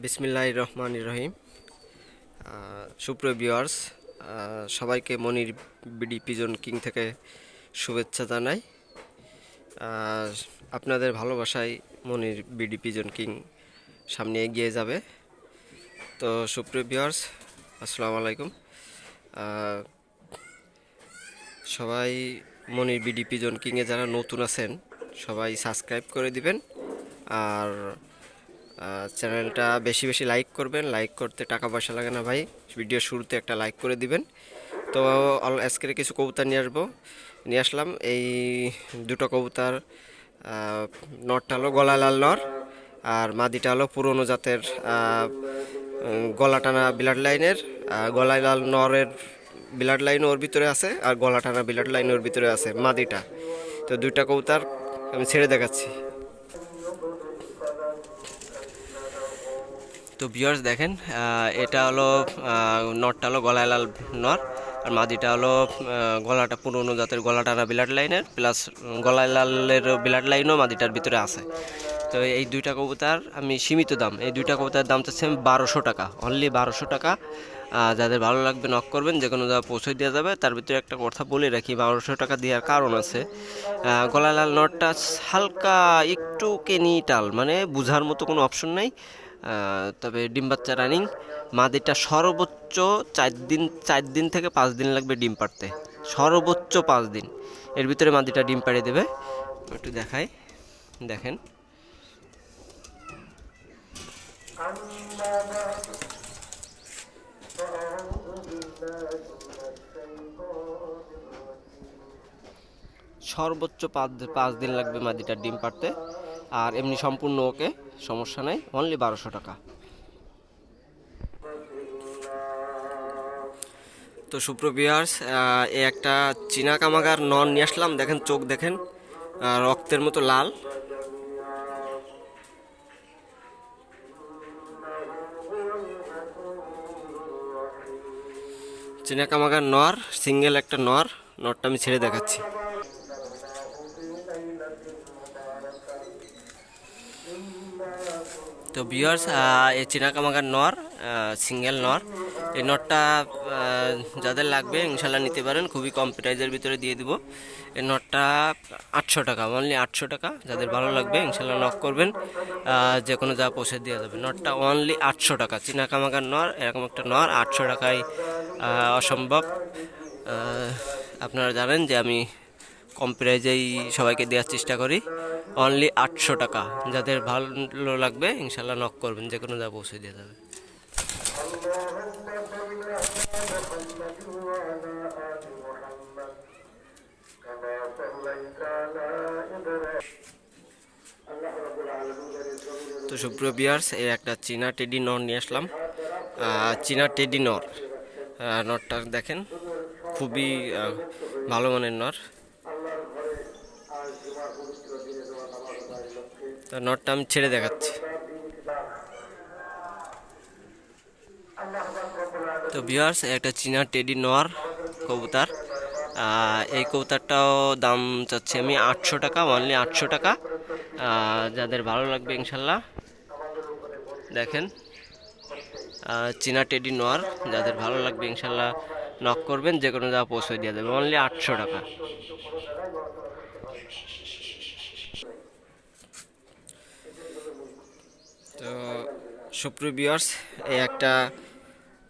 বিসমিল্লাহ রহমান রহিম সুপ্রিয় ভিউয়ার্স সবাইকে মনির বিডি পিজন কিং থেকে শুভেচ্ছা জানাই। আপনাদের ভালোবাসায় মনির বিডি পিজন কিং সামনে এগিয়ে যাবে। তো সুপ্রিয় ভিউয়ার্স, আসসালামু আলাইকুম। সবাই মনির বিডি পিজন কিংয়ে যারা নতুন আছেন, সবাই সাবস্ক্রাইব করে দিবেন। আর চ্যানেলটা বেশি বেশি লাইক করবেন। লাইক করতে টাকা পয়সা লাগে না ভাই। ভিডিও শুরুতে একটা লাইক করে দিবেন। তো অল- আজকে কিছু কবুতর নিয়ে আসব। নিয়ে আসলাম এই দুটো কবুতর নরটা হলো গলা লাল নর আর মাদিটা হলো পুরনো জাতের গলা টানা ব্লাড লাইনের। গলায় লাল নরের ব্লাড লাইন ওর ভিতরে আছে আর গলা টানা ব্লাড লাইন ওর ভিতরে আছে মাদিটা। তো দুইটা কবুতর আমি ছেড়ে দেখাচ্ছি। তো ভিউয়ার্স দেখেন এটা হলো নটটা হলো গলায় লাল নর আর মাদিটা হলো গলাটা পুরনো জাতের গলা টানা ব্লাড লাইনের প্লাস গলায় লালের ব্লাড লাইনও মাদিটার ভিতরে আছে। তো এই দুইটা কবুতার আমি সীমিত দাম এই দুইটা কবুতার দাম চাচ্ছি বারোশো টাকা অনলি বারোশো টাকা। যাদের ভালো লাগবে নক করবেন যে কোনো জায়গায় পৌঁছে দেওয়া যাবে তার ভিতরে একটা কথা বলে রাখি বারোশো টাকা দেওয়ার কারণ আছে। আহ, গলা লাল নটটা হালকা একটু কেনি টাল মানে বুঝার মতো কোনো অপশন নাই। তবে ডিম বাচ্চা রানিং মাদিটা সর্বোচ্চ চার দিন চার দিন থেকে পাঁচ দিন লাগবে ডিম পাড়তে। সর্বোচ্চ পাঁচ দিন। এর ভিতরে মাদিটা ডিম পাড়িয়ে দেবে। একটু দেখাই। দেখেন। সর্বোচ্চ পাঁচ পাঁচ দিন লাগবে মাদিটার ডিম পাড়তে। আর এমনি সম্পূর্ণ ওকে, সমস্যা নেই অনলি বারোশো টাকা। তো সুপ্রবিয়ার্স এ একটা চীনা কামাগার নন নিয়ে আসলাম, দেখেন চোখ দেখেন রক্তের মতো লাল। চীনা কামাগার নর সিঙ্গেল একটা নর, নরটা আমি ছেড়ে দেখাচ্ছি। তো বিয়ার্স এই চীনা কামাগার নর সিঙ্গেল নর, এই নটটা যাদের লাগবে ইনশাল্লাহ নিতে পারেন, খুবই কম প্রাইজের ভিতরে দিয়ে দিব। এই নটটা আটশো টাকা অনলি আটশো টাকা, যাদের ভালো লাগবে ইনশাল্লাহ নক করবেন যে কোনো যা পৌঁছে দেওয়া যাবে। নটটা অনলি আটশো টাকা চীনা কামাগার নর, এরকম একটা নর, আটশো টাকায় অসম্ভব। আপনারা জানেন যে আমি কম প্রাইজেই সবাইকে দেওয়ার চেষ্টা করি। অনলি আটশো টাকা। যাদের ভালো লাগবে, ইনশাল্লাহ নক করবেন, যে কোনো যা পৌঁছে দিয়ে যাবে। তো সুপ্রিয় বিয়ার্স এই একটা চীনা টেডি নর নিয়ে আসলাম। চীনা টেডি নর। নরটা দেখেন, খুবই ভালো মানের নর। তো নটটা আমি ছেড়ে দেখাচ্ছি। তো ভিউয়ার্স একটা চীনা টেডি নর কবুতর এই কবুতরটাও দাম চাচ্ছি আমি আটশো টাকা অনলি আটশো টাকা। যাদের ভালো লাগবে ইনশাল্লাহ, দেখেন। চীনা টেডি নর যাদের ভালো লাগবে ইনশাল্লাহ নক করবেন যে কোনো জায়গা পৌঁছে দিয়ে দেবে অনলি আটশো টাকা। তো সুপ্রিয় বিয়ার্স এই একটা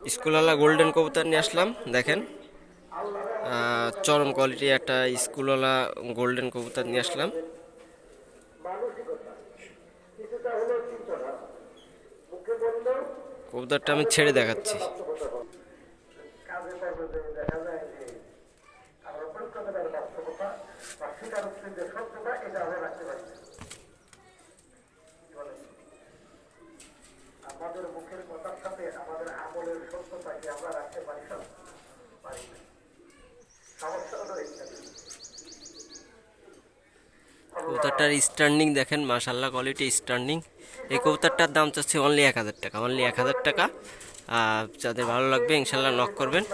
স্কুলওয়ালা গোল্ডেন কবুতর নিয়ে আসলাম, দেখেন। চরম কোয়ালিটি একটা স্কুলওয়ালা গোল্ডেন কবুতর নিয়ে আসলাম। কবুতরটা আমি ছেড়ে দেখাচ্ছি কাজে কর্মে যদি দেখা যায় যে আমরা পরিষ্কারের বাস্তবতা বা স্বীকারোক্তির যে সত্যতা এটা আমরা রাখতে পারি না। কি বলেন? আমাদের মুখের কথার সাথে আমাদের আমলের সত্যতাকে আমরা রাখতে পারি পারি না সমস্যা হলো কবুতরটার স্ট্যান্ডিং দেখেন মাশাল্লাহ কোয়ালিটি স্ট্যান্ডিং এই কবুতরটার দাম চাচ্ছে অনলি এক হাজার টাকা অনলি এক হাজার টাকা। যাদের ভালো লাগবে ইনশাল্লাহ নক করবেন।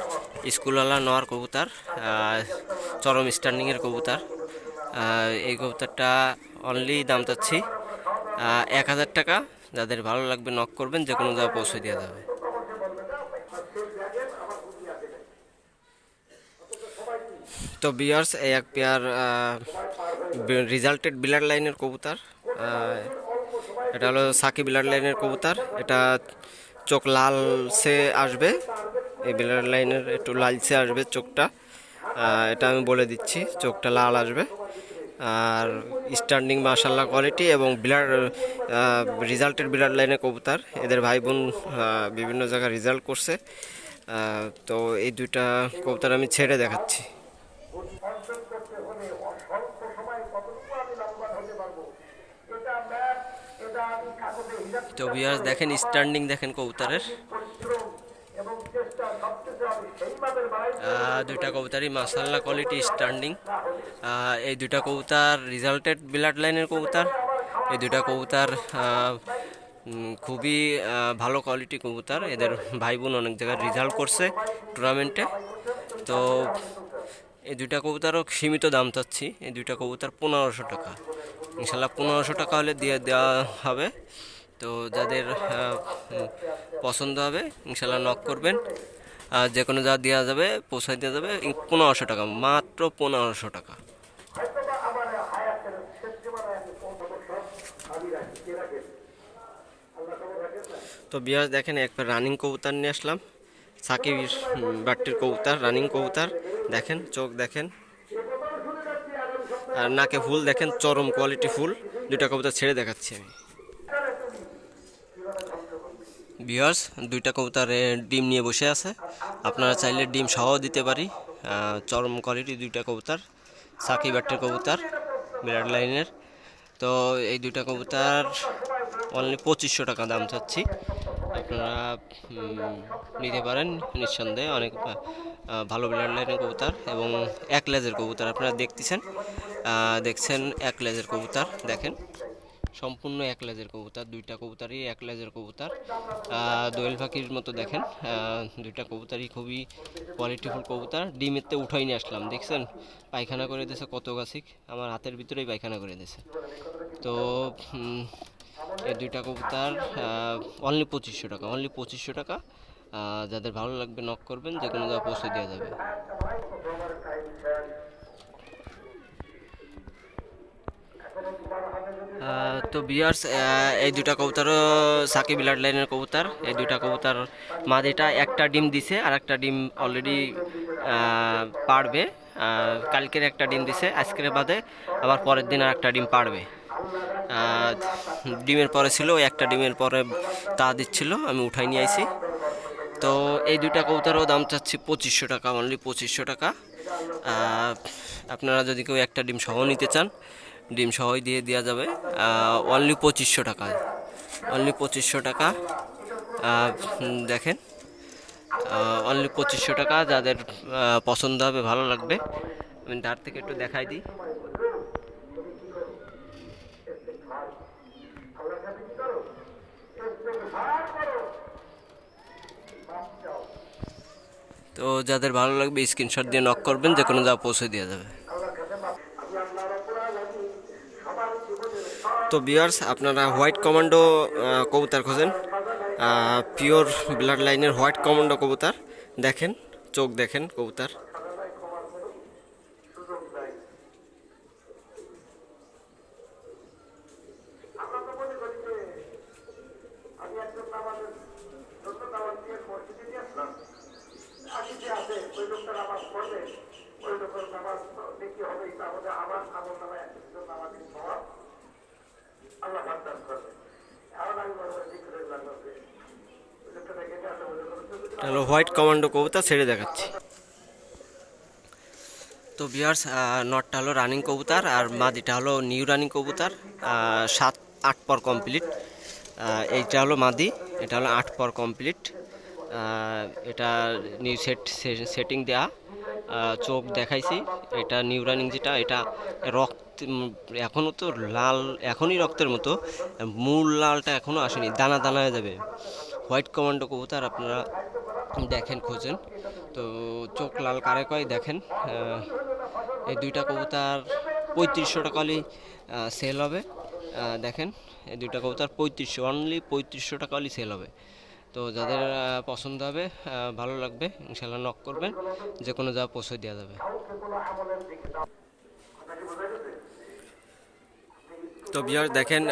স্কুলওয়ালা নর কবুতর চরম স্ট্যান্ডিংয়ের কবুতর। এই কবুতরটা অনলি দাম চাচ্ছি এক হাজার টাকা। যাদের ভালো লাগবে নক করবেন যে কোনো জায়গায় পৌঁছে দেওয়া যাবে। তো বিয়ার্স এই এক পেয়ার রেজাল্টেড বিলার লাইনের কবুতর। এটা হলো সাকি বিলার লাইনের কবুতর। এটা চোখ লালসে আসবে। এই বিলার লাইনের একটু লালসে আসবে চোখটা। এটা আমি বলে দিচ্ছি, চোখটা লাল আসবে। আর স্ট্যান্ডিং মার্শাল্লাহ কোয়ালিটি এবং বিলার রেজাল্টেড বিলার লাইনের কবুতর। এদের ভাই বোন বিভিন্ন জায়গায় রেজাল্ট করছে। তো এই দুইটা কবুতর আমি ছেড়ে দেখাচ্ছি অর্জন করতে হলে অস্বল্প সময়ে কতটুকু আমি লাভবান হতে পারব এটা ম্যাপ এটা আমি কাগজে হিসাব তো বিয়ার্স দেখেন স্ট্যান্ডিং দেখেন কবুতরের। দুইটা কবুতরই মাসাল্লাহ কোয়ালিটি স্ট্যান্ডিং এই দুইটা কবুতর রেজাল্টেড বিলাট লাইনের কবুতর। এই দুইটা কবুতর খুবই ভালো কোয়ালিটি কবুতর। এদের ভাই বোন অনেক জায়গায় রেজাল্ট করছে টুর্নামেন্টে তো এই দুইটা কবুতরও সীমিত দাম চাচ্ছি। এই দুইটা কবুতর পনেরোশো টাকা। ইনশাল্লাহ পনেরোশো টাকা হলে দিয়ে দেওয়া হবে। তো যাদের পছন্দ হবে ইনশাল্লাহ নক করবেন। আর যে কোনো যা দেওয়া যাবে পৌঁছাই দেওয়া যাবে পনেরোশো টাকা, মাত্র পনেরোশো টাকা। তো বিয়াস দেখেন, একবার রানিং কবুতর নিয়ে আসলাম। সাকিব বাট্টির কবুতর, রানিং কবুতর, দেখেন, চোখ দেখেন। আর নাকে ফুল, দেখেন, চরম কোয়ালিটি ফুল। দুইটা কবুতর ছেড়ে দেখাচ্ছি আমি। বিয়ার্স দুইটা কবুতরে ডিম নিয়ে বসে আছে। আপনারা চাইলে ডিম সহ দিতে পারি। চরম কোয়ালিটি দুইটা কবুতর, সাকিব বাট্টির কবুতর, বিরাট লাইনের। তো এই দুইটা কবুতর অনলি পঁচিশশো টাকা দাম চাচ্ছি। আপনারা নিতে পারেন নিঃসন্দেহে। অনেক ভালো ব্লাড লাইনের কবুতর এবং এক লেজের কবুতর আপনারা দেখতেছেন। দেখছেন এক লেজের কবুতর, দেখেন। সম্পূর্ণ এক লেজের কবুতর, দুইটা কবুতরই এক লেজের কবুতর। দোয়েল পাখির মতো দেখেন দুইটা কবুতরই খুবই কোয়ালিটিফুল কবুতর। ডিমেতে উঠাই নিয়ে আসলাম, দেখছেন? পায়খানা করে দিয়েছে কত গাছিক। আমার হাতের ভিতরেই পায়খানা করে দিয়েছে তো এই দুইটা কবুতর অনলি পঁচিশশো টাকা অনলি পঁচিশশো টাকা। যাদের ভালো লাগবে নক করবেন যে কোনো জায়গায় পৌঁছে দেওয়া যাবে। তো বিয়ার্স এই দুটা কবুতরও সাকিব বিলার লাইনের কবুতর। এই দুটা কবুতর মাদিটা একটা ডিম দিছে আর একটা ডিম অলরেডি পারবে। কালকের একটা ডিম দিছে, আজকের বাদে আবার পরের দিন আর একটা ডিম পারবে। ডিমের পরে ছিল, ওই একটা ডিমের পরে তা দিচ্ছিল, আমি উঠাই নিয়ে আইছি। তো এই দুটা কবুতরও দাম চাচ্ছি পঁচিশশো টাকা অনলি পঁচিশশো টাকা। আপনারা যদি কেউ একটা ডিম সহ নিতে চান ডিম সহই দিয়ে দেওয়া যাবে। অনলি পঁচিশশো টাকা। অনলি পঁচিশশো টাকা। দেখেন। অনলি পঁচিশশো টাকা। যাদের পছন্দ হবে, ভালো লাগবে। আমি তার থেকে একটু দেখাই দিই। তো যাদের ভালো লাগবে স্ক্রিনশট দিয়ে নক করবেন যে কোনো জায়গা পৌঁছে দেওয়া যাবে আল্লাহর কাছে মাফ আমি আল্লাহ রাব্বুল আলামিন সবার জীবনের সব তো বিয়ার্স আপনারা হোয়াইট কমান্ডো কবুতার খোঁজেন। পিওর ব্লাড লাইনের হোয়াইট কমান্ডো কবুতার। দেখেন, চোখ দেখেন কবুতার। হবে একজন নামাজের স্বভাব আল্লাহ ভাগদান করবে এখন আমি বলব জিজ্ঞেস লাগবে ওই লোকটা দেখে আসে ওই লোকের এটা হলো হোয়াইট কমান্ডো কবুতর ছেড়ে দেখাচ্ছি। তো বিয়ার্স নটটা হলো রানিং কবুতর আর মাদিটা হলো নিউ রানিং কবুতর সাত, আট পর কমপ্লিট। এইটা হলো মাদি, এটা হলো আট পর কমপ্লিট। এটা নিউ সেট সেটিং দেয়া চোখ দেখাইছি। এটা নিউ রানিং যেটা, এটা রক্ত এখনও তো লাল, এখনই রক্তের মতো। মূল লালটা এখনও আসেনি, দানা দানা হয়ে যাবে। হোয়াইট কমান্ডো কবুতর আপনারা দেখেন, খোঁজেন। তো চোখ লাল কারে কয়, দেখেন এই দুইটা কবুতর পঁয়ত্রিশশো টাকা হলেই সেল হবে। দেখেন, এই দুইটা কবুতর পঁয়ত্রিশশো অনলি পঁয়ত্রিশশো টাকা হলেই সেল হবে। তো যাদের পছন্দ হবে ভালো লাগবে ইনশাল্লাহ নক করবেন যে কোনো যা পৌঁছে দেওয়া যাবে। তো বিয়ার দেখেন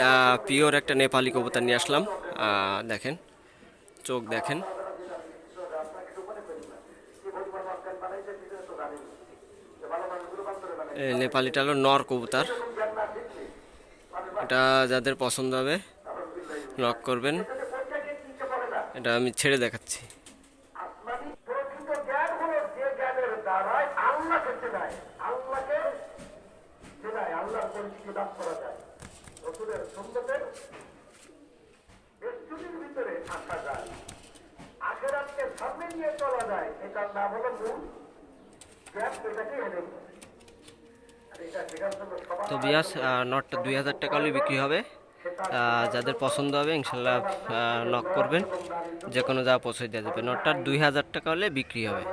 পিওর একটা নেপালি কবুতর নিয়ে আসলাম। দেখেন, চোখ দেখেন আপনাকে তো মনে করি না কি বলব আপনার বানাইতে দিতে তো জানি যে ভালো মানুষগুলো বান্তরে বানাই এ, নেপালিটা হলো নর কবুতর। এটা যাদের পছন্দ হবে নক করবেন। এটা আমি ছেড়ে দেখাচ্ছি। চলা যায় এটার নাম হলো এটাকে এনে আর এটা শেখার জন্য সবার তো বিয়াস নটটা দুই হাজার টাকা হলে বিক্রি হবে। যাদের পছন্দ হবে, ইনশাল্লাহ নক করবেন। যে কোনো যা পৌঁছে দেওয়া যাবে। নটটার দুই হাজার টাকা হলে বিক্রি হবে।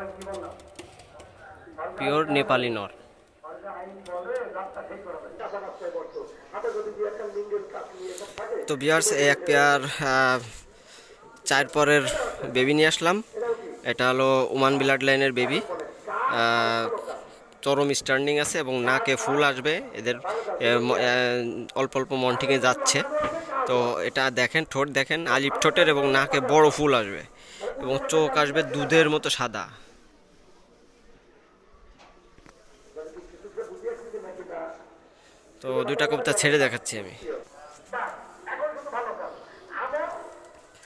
পিওর নেপালি নর তো বিয়ার্স এক পেয়ার চার পরের বেবি নিয়ে আসলাম। এটা হলো ওমান বিলাড লাইনের বেবি চরম স্টার্নিং আছে এবং নাকে ফুল আসবে। এদের অল্প অল্প মন্টিংয়ে যাচ্ছে। তো এটা দেখেন, ঠোঁট দেখেন, আলিপ ঠোঁটের এবং নাকে বড় ফুল আসবে। এবং চোখ আসবে দুধের মতো সাদা। তো দুটা কবিতা ছেড়ে দেখাচ্ছি আমি বাহ, এখন শুধু ভালো কাজ আমল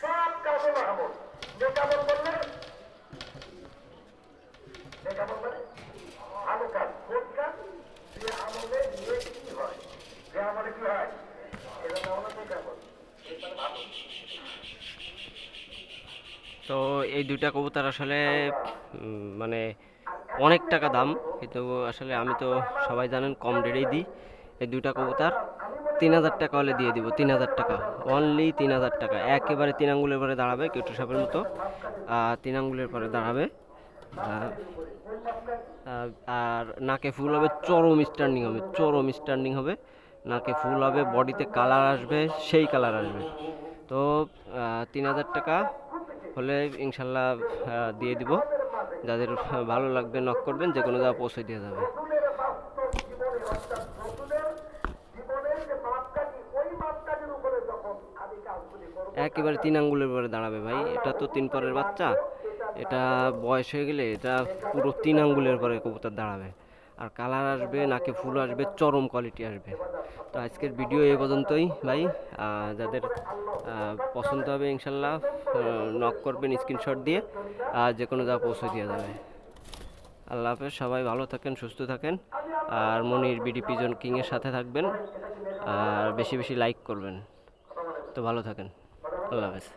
সব কাজ হলো আমল যে কামল বললে যে কামল মানে ভালো কাজ কোন কাজ যে আমলে নিয়ে কি হয় যে আমলে কি হয় এটা নাম হলো যে কামল এটা ভালো তো এই দুইটা কবুতর আসলে মানে অনেক টাকা দাম। কিন্তু আসলে আমি তো সবাই জানেন কম রেটেই দিই এই দুইটা কবুতর। তিন হাজার টাকা হলে দিয়ে দিব, তিন হাজার টাকা। অনলি তিন হাজার টাকা। একেবারে তিন আঙ্গুলের পরে দাঁড়াবে কেটু সাপের মতো। তিন আঙ্গুলের পরে দাঁড়াবে আর নাকে ফুল হবে চরম স্ট্যান্ডিং হবে, চরম স্ট্যান্ডিং হবে। নাকে ফুল হবে বডিতে কালার আসবে, সেই কালার আসবে। তো তিন হাজার টাকা হলে ইনশাল্লাহ দিয়ে দিব। যাদের ভালো লাগবে নক করবেন, যে কোনো জায়গায় পৌঁছে দিয়ে যাবে। একেবারে তিন আঙ্গুলের পরে দাঁড়াবে ভাই। এটা তো তিন পরের বাচ্চা। এটা বয়স হয়ে গেলে এটা পুরো তিন আঙ্গুলের পরে কবুতর দাঁড়াবে। আর কালার আসবে, নাকে ফুল আসবে, চরম কোয়ালিটি আসবে। তো আজকের ভিডিও এই পর্যন্তই ভাই। যাদের পছন্দ হবে ইনশাল্লাহ নক করবেন স্ক্রিনশট দিয়ে, আর যে কোনো যা পৌঁছে দিয়ে যাবে। আল্লাহ হাফেজ, সবাই ভালো থাকেন, সুস্থ থাকেন। আর মনির বিডি পিজন কিংয়ের সাথে থাকবেন, আর বেশি বেশি লাইক করবেন। তো ভালো থাকেন। আল্লাহ হাফেজ।